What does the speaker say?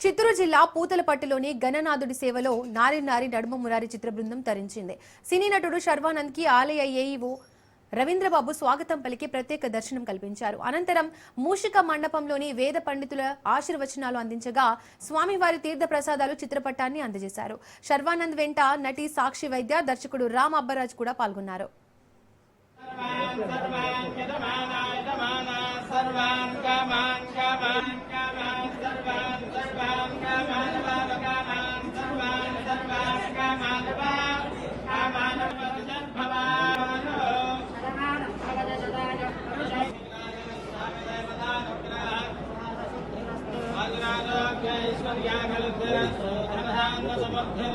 చిత్తూరు జిల్లా పూతలపట్టులోని గణనాథుడి సేవలో నారి నారి నడుమ మురారి చిత్ర బృందం తరించింది. సినీ నటుడు శర్వానంద్కి ఆలయ ఏఈఓ రవీంద్రబాబు స్వాగతం పలికి ప్రత్యేక దర్శనం కల్పించారు. అనంతరం మూషిక మండపంలోని వేద పండితుల ఆశీర్వచనాలు అందించగా స్వామివారి తీర్థ ప్రసాదాలు చిత్రపటాన్ని అందజేశారు. శర్వానంద్ వెంట నటి సాక్షి వైద్య దర్శకుడు రామ్ అబ్బరాజ్ కూడా పాల్గొన్నారు. కార్యాకల్పన శోధన సమర్థన